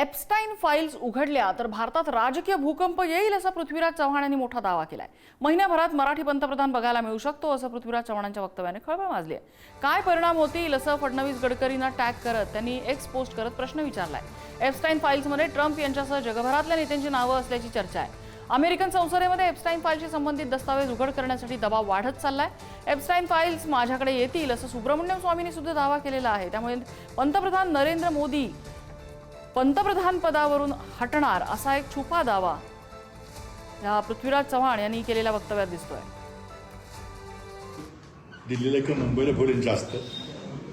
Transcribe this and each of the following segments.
एप्स्टाईन files उघडल्या तर भारतात राजकीय भूकंप येईल असा पृथ्वीराज चव्हाण यांनी मोठा दावा केलाय. महिन्याभरात मराठी पंतप्रधान बघायला मिळू शकतो असं पृथ्वीराज चव्हाणांच्या वक्तव्याने खळबळ माजली आहे. काय परिणाम होतील असं फडणवीस गडकरींना टॅग करत त्यांनी एक्स पोस्ट करत प्रश्न विचारलाय. एप्स्टाईन फाईल्समध्ये ट्रम्प यांच्यासह जगभरातल्या नेत्यांची नावं असल्याची चर्चा आहे. अमेरिकन संसदेमध्ये एप्स्टाईन फाईलशी संबंधित दस्तावेज उघड करण्यासाठी दबाव वाढत चाललाय. एप्स्टाईन फाईल्स माझ्याकडे येतील असं सुब्रमण्यम स्वामींनी सुद्धा दावा केलेला आहे. त्यामुळे पंतप्रधान नरेंद्र मोदी पंतप्रधान पदावरून हटणार असा एक छुपा दावा या पृथ्वीराज चव्हाण यांनी केलेल्या वक्तव्यात दिसतोय. दिल्लीला किंवा मुंबईला बोलेन जास्त.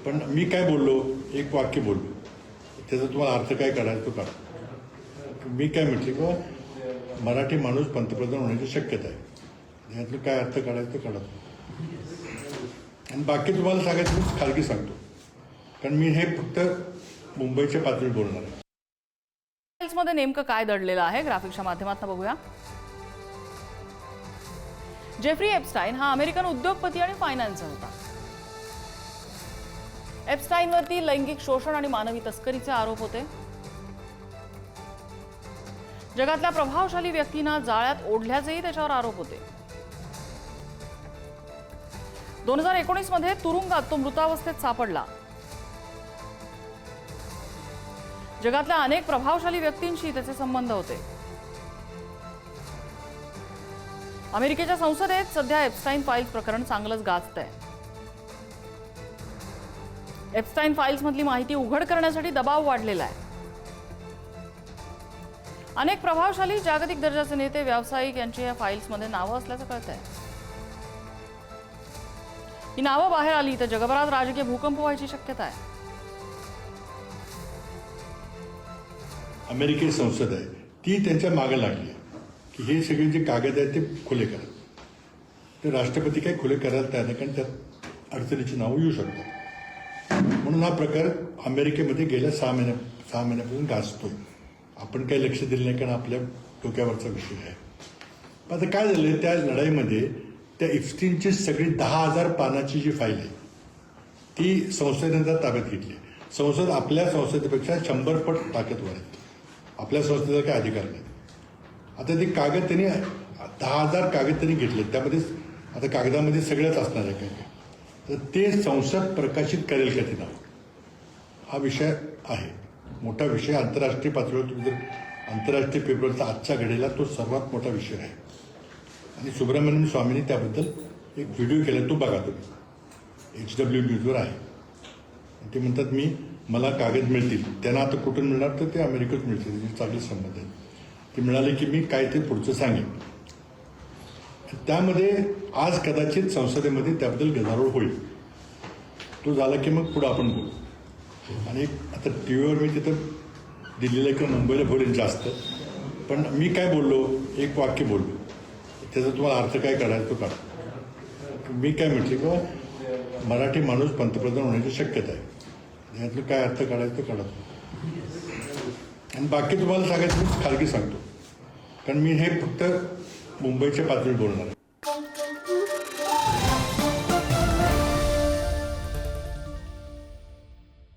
पण मी काय बोललो? एक वाक्य बोललो. त्याचा तुम्हाला अर्थ काय करायचा तो काढा. मी काय म्हटले किंवा मराठी माणूस पंतप्रधान होण्याची शक्यता आहे. यातलं काय अर्थ काढायचं तो काढा. आणि बाकी तुम्हाला सांगायचं मी खाजगी सांगतो. कारण मी हे फक्त मुंबईच्या पातळीवर बोलणार आहे. मध्ये नेमकं काय दडलेलं आहे? ग्राफिक्सच्या माध्यमातून बघूया. जेफ्री एपस्टाईन हा अमेरिकन उद्योगपती आणि फायनान्सर होता. एप्स्टाईनवरती लैंगिक शोषण आणि मानवी तस्करीचे आरोप होते. जगातल्या प्रभावशाली व्यक्तींना जाळ्यात ओढल्याचेही त्याच्यावर आरोप होते. दोन हजार एकोणीसमध्ये तुरुंगात तो मृतावस्थेत सापडला. जगातल्या अनेक प्रभावशाली व्यक्तींशी त्याचे संबंध होते. अमेरिकेच्या संसदेत सध्या एप्स्टाईन फाईल्स प्रकरण चांगलंच गाजत आहे एप्स्टाईन फाईल्स मधली माहिती उघड करण्यासाठी दबाव वाढलेला आहे. अनेक प्रभावशाली जागतिक दर्जाचे नेते व्यावसायिक यांची या फाईल्समध्ये नावं असल्याचं कळत आहे ही नावं बाहेर आली तर जगभरात राजकीय भूकंप व्हायची शक्यता आहे. अमेरिकेची संसद आहे ती त्यांच्या मागे लागली आहे. की हे सगळे जे कागद आहेत ते खुले करा. ते राष्ट्रपती काही खुले करायला तयार नाही कारण त्यात अडचणीची नावं येऊ शकतात. म्हणून हा प्रकार अमेरिकेमध्ये गेल्या सहा महिन्या सहा महिन्यापासून गाजतोय. आपण काही लक्ष दिलं नाही कारण आपल्या डोक्यावरचा विषय आहे. पण आता काय झालं त्या लढाईमध्ये त्या इफ्टीनची सगळी दहा हजार पानाची जी फाईल आहे ती संसदेनंतर ताब्यात घेतली संसद आपल्या संसदेपेक्षा शंभर पट ताकदवर आहे. आपल्या संस्थेचा काही अधिकार नाही. आता ते कागद त्यांनी दहा हजार कागद त्यांनी घेतले. त्यामध्ये आता कागदामध्ये सगळ्याच असणार आहे काही तर ते संसद प्रकाशित करेल का ते नाव हा विषय आहे. मोठा विषय आंतरराष्ट्रीय पातळीवर तुम्ही जर आंतरराष्ट्रीय पेपरचा आजच्या घडीला तो सर्वात मोठा विषय आहे. आणि सुब्रमण्यम स्वामींनी त्याबद्दल एक व्हिडिओ केला तो बघा तुम्ही. एच डब्ल्यू न्यूजवर आहे. ते म्हणतात मी मला कागद मिळतील. त्यांना आता कुठून मिळणार तर ते अमेरिकेत मिळतील. म्हणजे त्यांचे चांगले संबंध आहेत ते मिळाले की मी काय ते पुढचं सांगेन. त्यामध्ये आज कदाचित संसदेमध्ये त्याबद्दल गदारोळ होईल. तो झाला की मग पुढं आपण बोलू. आणि आता टी व्हीवर मी तिथं दिल्लीला किंवा मुंबईला बोलेन जास्त. पण मी काय बोललो? एक वाक्य बोललो. त्याचा तुम्हाला अर्थ काय काढायचा तो काढा. मी काय म्हटले? किंवा मराठी माणूस पंतप्रधान होण्याची शक्यता आहे. यातलं काय अर्थ काढायचं ते काढत आणि बाकी तुम्हाला सांगायचं खालगी सांगतो. कारण मी हे फक्त मुंबईच्या पातळीत बोलणार आहे.